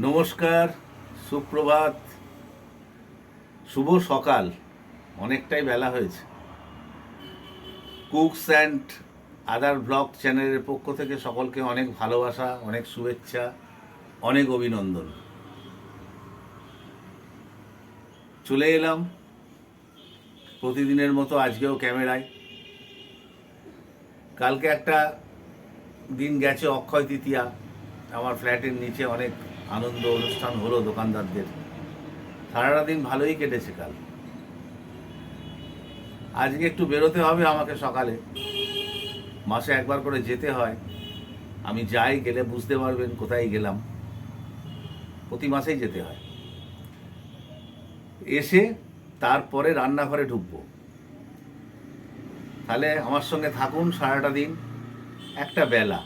নমস্কার, সুপ্রভাত। শুভ সকাল। অনেকটাই বেলা হয়েছে। কুকস অ্যান্ড আদার ব্লগ চ্যানেলের পক্ষ থেকে সকলকে অনেক ভালোবাসা, অনেক শুভেচ্ছা, অনেক অভিনন্দন। চলে এলাম। প্রতিদিনের মতো আজকেও ক্যামেরায়। কালকে একটা দিন গেছে অক্ষয় তৃতীয়া। আমার ফ্ল্যাটের নিচে অনেক আনন্দ অনুষ্ঠান হলো দোকানদারদের। সারাটা দিন ভালোই কেটেছে কাল। আজকে একটু বেরোতে হবে আমাকে সকালে। মাসে একবার করে যেতে হয়। আমি যাই, গেলে বুঝতে পারবেন কোথায় গেলাম। প্রতি মাসেই যেতে হয়। এসে তারপরে রান্নাঘরে ঢুকবো। তাহলে আমার সঙ্গে থাকুন সারাটা দিন। একটা বেলা।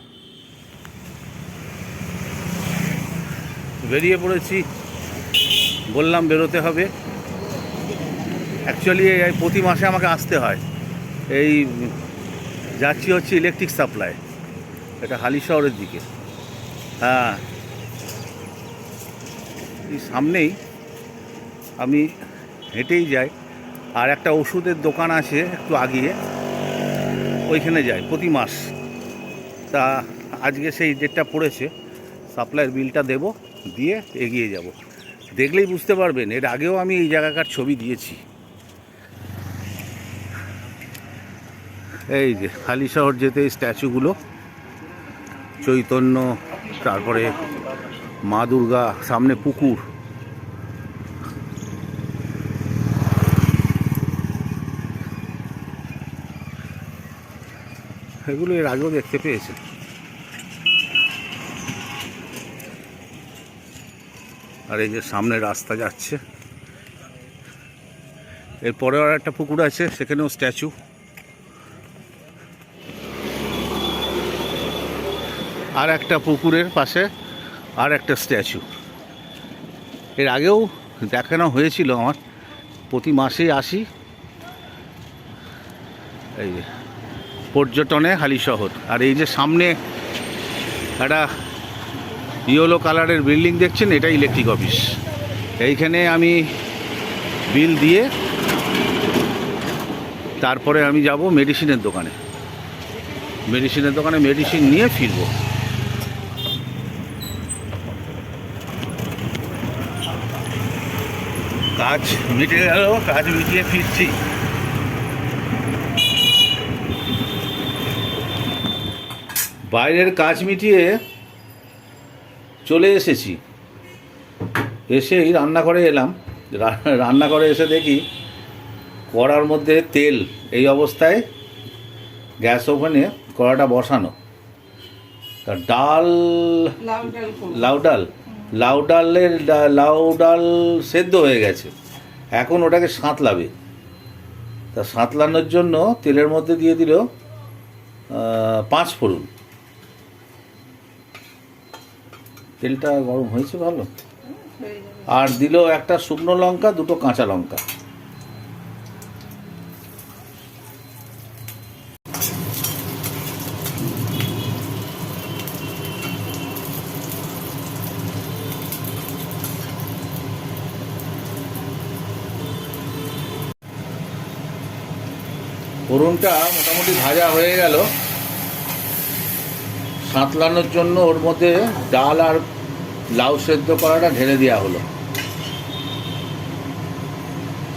বেরিয়ে পড়েছি। বললাম বেরোতে হবে। অ্যাকচুয়ালি এই প্রতি মাসে আমাকে আসতে হয়। এই যাচ্ছি হচ্ছে ইলেকট্রিক সাপ্লাই এটা হালি শহরের দিকে। হ্যাঁ। এই সামনেই আমি হেঁটেই যাই। আর একটা ওষুধের দোকান আছে একটু আগিয়ে। ওইখানে যাই প্রতি মাস। তা আজকে সেই ডেটটা পড়েছে। সাপ্লাইয়ের বিলটা দেব। দিয়ে এগিয়ে যাব। দেখলেই বুঝতে পারবেন, এর আগেও আমি এই জায়গাকার ছবি দিয়েছি। এই যে, খালি শহর যেতে স্ট্যাচুগুলো, চৈতন্য, তারপরে মা দুর্গা, সামনে পুকুর। এগুলো এর আগেও দেখতে পেয়েছেন। আর এই যে সামনে রাস্তা যাচ্ছে। এরপরে আর একটা পুকুর আছে, সেখানেও স্ট্যাচু। আর একটা পুকুরের পাশে আর একটা স্ট্যাচু। এর আগেও দেখানো হয়েছিল আমার, প্রতি মাসেই আসি। এই পর্যটনে হালি শহর। আর এই যে সামনে একটা ইয়েলো কালারের বিল্ডিং দেখছেন এটা ইলেকট্রিক অফিস এইখানে আমি বিল দিয়ে তারপরে আমি যাব মেডিসিনের দোকানে। মেডিসিনের দোকানে মেডিসিন নিয়ে ফিরবো। কাজ মিটে গেল, কাজ মিটিয়ে ফিরছি। বাইরের কাজ মিটিয়ে চলে এসেছি। এসেই রান্নাঘরে এলাম। রান্নাঘরে এসে দেখি কড়ার মধ্যে তেল এই অবস্থায় গ্যাস ওভেনে কড়াটা বসানো। তা ডাল লাউ ডাল লাউ ডালের লাউ ডাল সেদ্ধ হয়ে গেছে। এখন ওটাকে সাঁতলাবে। তা সাঁতলানোর জন্য তেলের মধ্যে দিয়ে দিল পাঁচ ফোড়ন। তেলটা গরম হয়েছে ভালো? আর দিল একটা শুকনো লঙ্কা দুটো কাঁচা লঙ্কা। ফোড়নটা মোটামুটি ভাজা হয়ে গেল। সাঁতলানোর জন্য ওর মধ্যে ডাল আর লাউ সেদ্ধ করাটা ঢেলে দেওয়া হলো।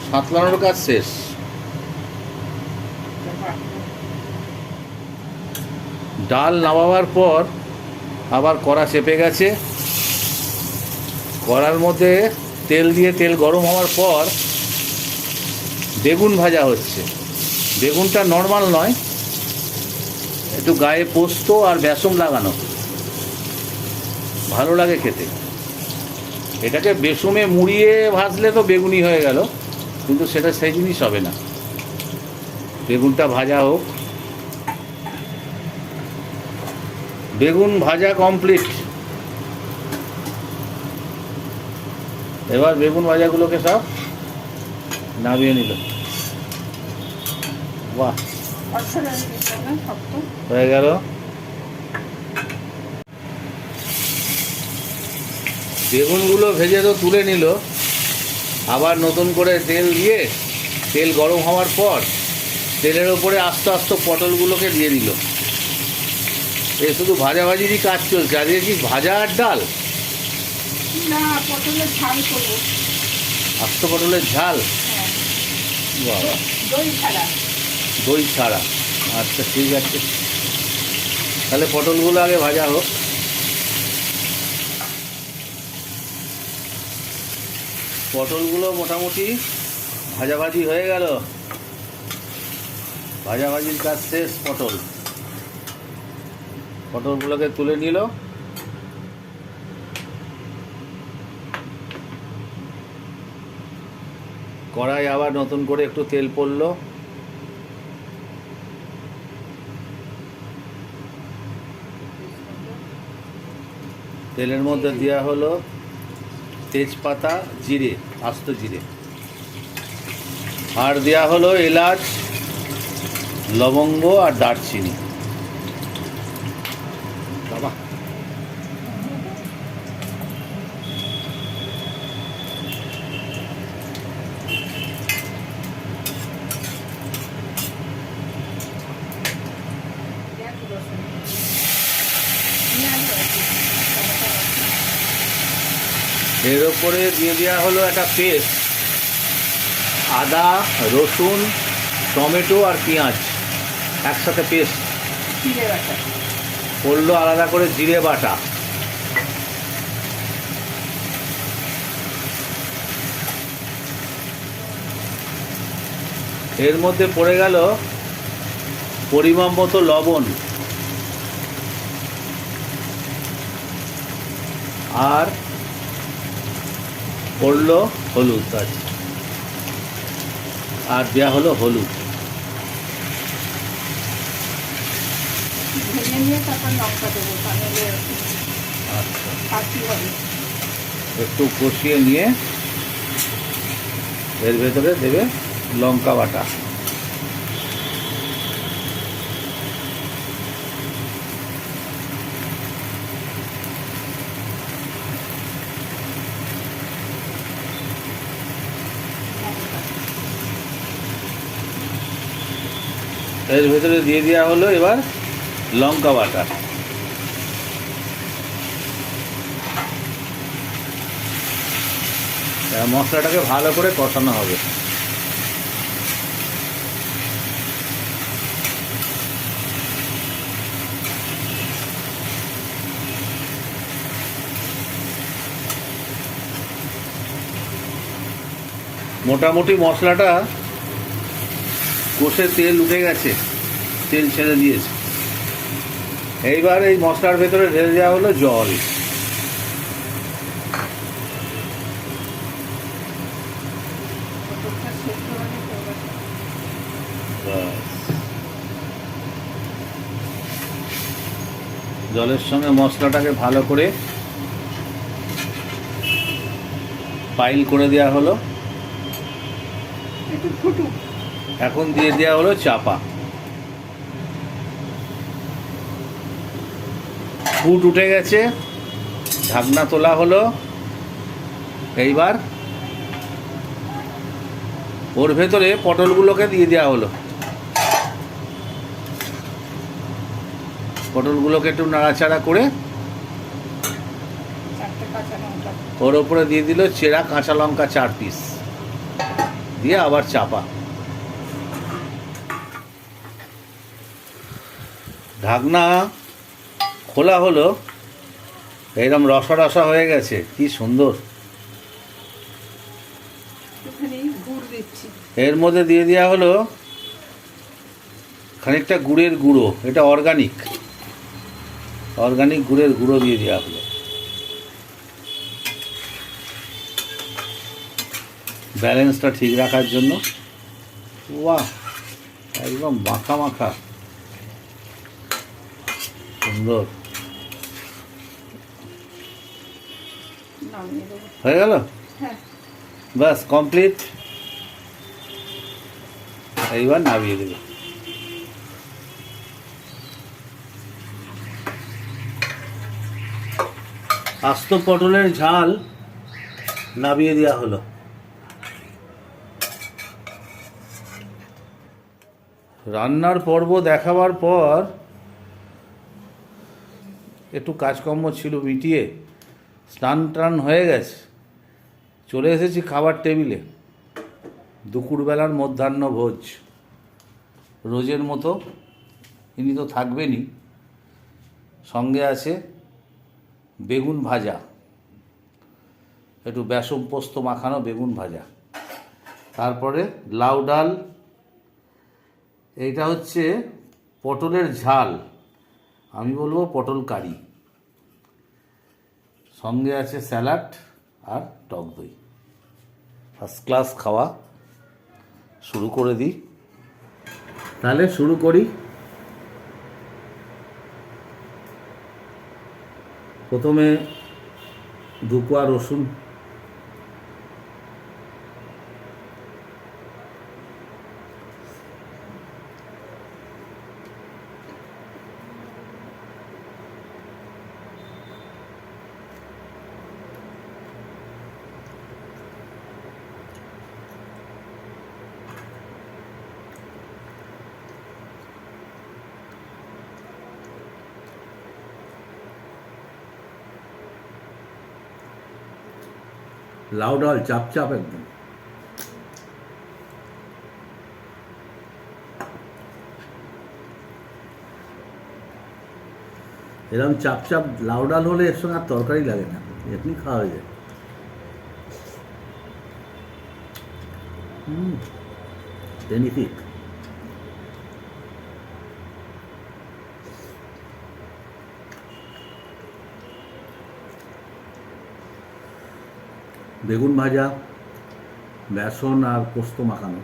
সাঁতলানোর কাজ শেষ। ডাল নামাবার পর আবার কড়া চেপে গেছে। কড়ার মধ্যে তেল দিয়ে তেল গরম হওয়ার পর বেগুন ভাজা হচ্ছে। বেগুনটা নর্মাল নয়, একটু গায়ে পোস্ত আর বেসন লাগানো। ভালো লাগে খেতে। এটাকে বেসনে মুড়িয়ে ভাজলে তো বেগুনি হয়ে গেল কিন্তু সেটা সেই জিনিস হবে না। বেগুনটা ভাজা হোক। বেগুন ভাজা কমপ্লিট এবার বেগুন ভাজাগুলোকে সব নামিয়ে নিল। বাহ! হয়ে গেল। বেগুনগুলো ভেজে তো তুলে নিল। আবার নতুন করে তেল দিয়ে তেল গরম হওয়ার পর তেলের ওপরে আস্তে আস্তে পটলগুলোকে দিয়ে দিল। এ শুধু ভাজাভাজিরই কাজ চলছে। আজকে কি ভাজা আর ডাল? না পটলের ঝাল করব। আস্ত পটলের ঝাল? হ্যাঁ। বাবা। দই ছাড়া। দই ছাড়া। আচ্ছা ঠিক আছে। তাহলে পটলগুলো আগে ভাজা হোক। পটলগুলো মোটামুটি ভাজাভাজি হয়ে গেল। ভাজাভাজির কাজ শেষ পটল। পটলগুলোকে তুলে নিল। কড়াই আবার নতুন করে একটু তেল পড়ল। তেলের মধ্যে দেওয়া হলো তেজপাতা জিরে আস্ত জিরে। আর দেওয়া হলো এলাচ লবঙ্গ আর দারচিনি। এর ওপরে দিয়ে দেওয়া হলো একটা পেস্ট। আদা রসুন টমেটো আর পেঁয়াজ। একসাথে পেস্ট। পড়ল আলাদা করে জিরে বাটা। এর মধ্যে পড়ে গেল পরিমাণ মতো লবণ। আর পড়ল হলুদ গাছ। আর দেওয়া হলো হলুদ। আচ্ছা। একটু কষিয়ে নিয়ে এর ভেতরে দেবে লঙ্কা বাটা। এর ভেতরে দিয়ে দেওয়া হলো এবার লঙ্কা বাটা। মশলাটাকে ভালো করে কষানো হবে। মোটামুটি মশলাটা কষে তেল উঠে গেছে। তেল ছেড়ে দিয়েছে। এইবার এই মশলার ভেতরে ঢেলে দেওয়া হলো জল। জলের সঙ্গে মশলাটাকে ভালো করে পাইল করে দেওয়া হলো। এখন দিয়ে দেওয়া হলো চাপা। ফুট উঠে গেছে। ঢাকনা তোলা হলো। এইবার ওর ভেতরে পটলগুলোকে দিয়ে দেওয়া হলো। পটলগুলোকে একটু নাড়াচাড়া করে ওর ওপরে দিয়ে দিল চেরা কাঁচা লঙ্কা চার পিস দিয়ে আবার চাপা। ঢাকনা খোলা হলো এইরকম রসা রসা হয়ে গেছে কি সুন্দর। এর মধ্যে দিয়ে দেওয়া হলো খানিকটা গুড়ের গুঁড়ো এটা অর্গানিক অর্গানিক গুড়ের গুঁড়ো দিয়ে দেওয়া হলো। ব্যালেন্সটা ঠিক রাখার জন্য। বাহ একদম মাখা মাখা সুন্দর। নামিয়ে দেবো। হয়ে গেল? হ্যাঁ। বাস কমপ্লিট এইবার নামিয়ে দেবে। আস্ত পটলের ঝাল নামিয়ে দেওয়া হলো। রান্নার পর্ব দেখাবার পর একটু কাজকর্ম ছিল মিটিয়ে স্নান টান হয়ে গেছে। চলে এসেছি খাবার টেবিলে। দুপুরবেলার মধ্যাহ্ন ভোজ। রোজের মতো ইনি তো থাকবেনই। সঙ্গে আছে বেগুন ভাজা। একটু বেসম পোস্ত মাখানো বেগুন ভাজা। তারপরে লাউ ডাল। এইটা হচ্ছে পটলের ঝাল। আমি বলব পটল কারি। সঙ্গে আছে স্যালাড আর টক দই। ফার্স্ট ক্লাস খাওয়া। শুরু করে দিই। তাহলে শুরু করি। প্রথমে দুপোয়া রসুন লাউ ডাল চাপ চাপ একদম। এরকম চাপ চাপ লাউ ডাল হলে এর সঙ্গে আর তরকারি লাগে না, এমনি খাওয়া হয়ে যায়। হুম বেনিফিট বেগুন ভাজা বেসন আর পোস্ত মাখানো।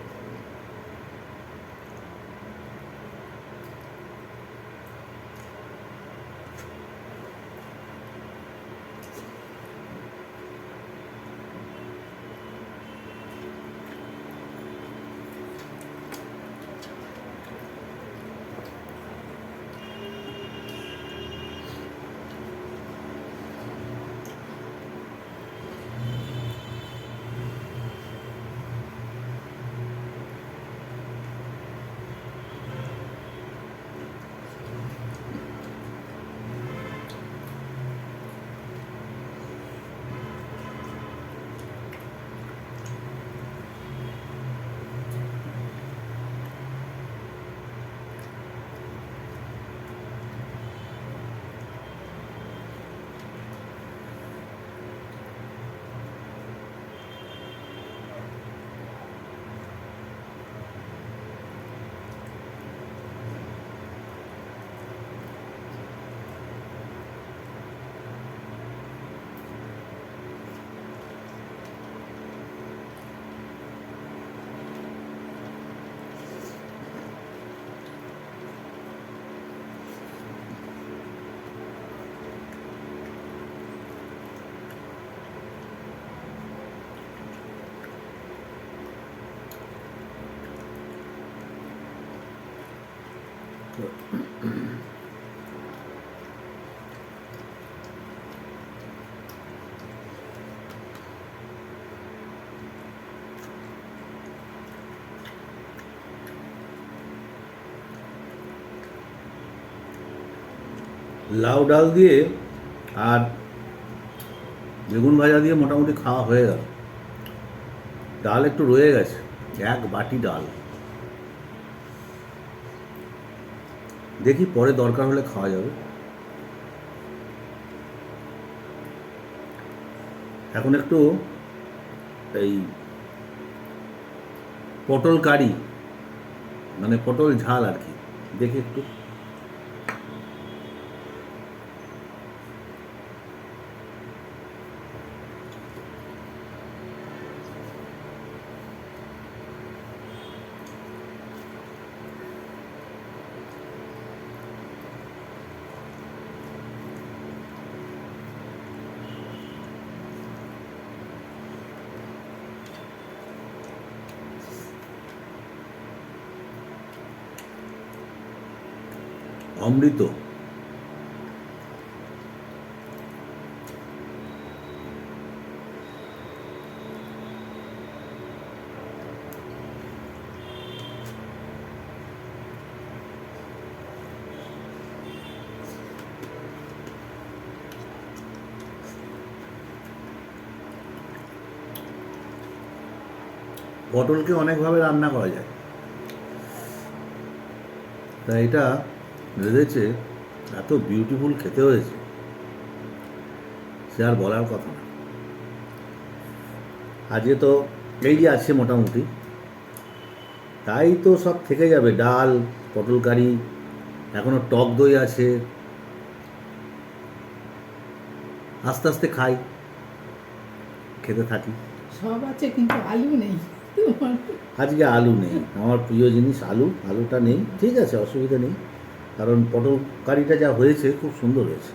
লাউ ডাল দিয়ে আর বেগুন ভাজা দিয়ে মোটামুটি খাওয়া হয়ে গেল। ডাল একটু রয়ে গেছে, এক বাটি ডাল। দেখি পরে দরকার হলে খাওয়া যাবে। এখন একটু এই পটল কারি মানে পটল ঝাল আর কি, দেখি একটু। অমৃত। পটলকে অনেকভাবে রান্না করা যায়। তা এটা রেঁধেছে এত বিউটিফুল খেতে হয়েছে। সে আর বলার কথা না। আজকে তো এই যে আছে মোটামুটি তাই তো সব থেকে যাবে। ডাল পটল কারি এখনও টক দই আছে। আস্তে আস্তে খাই খেতে থাকি। সব আছে কিন্তু আলু নেই। আজকে আলু নেই। আমার প্রিয় জিনিস আলু। আলুটা নেই। ঠিক আছে অসুবিধা নেই। কারণ পটকারীটা যা হয়েছে খুব সুন্দর হয়েছে।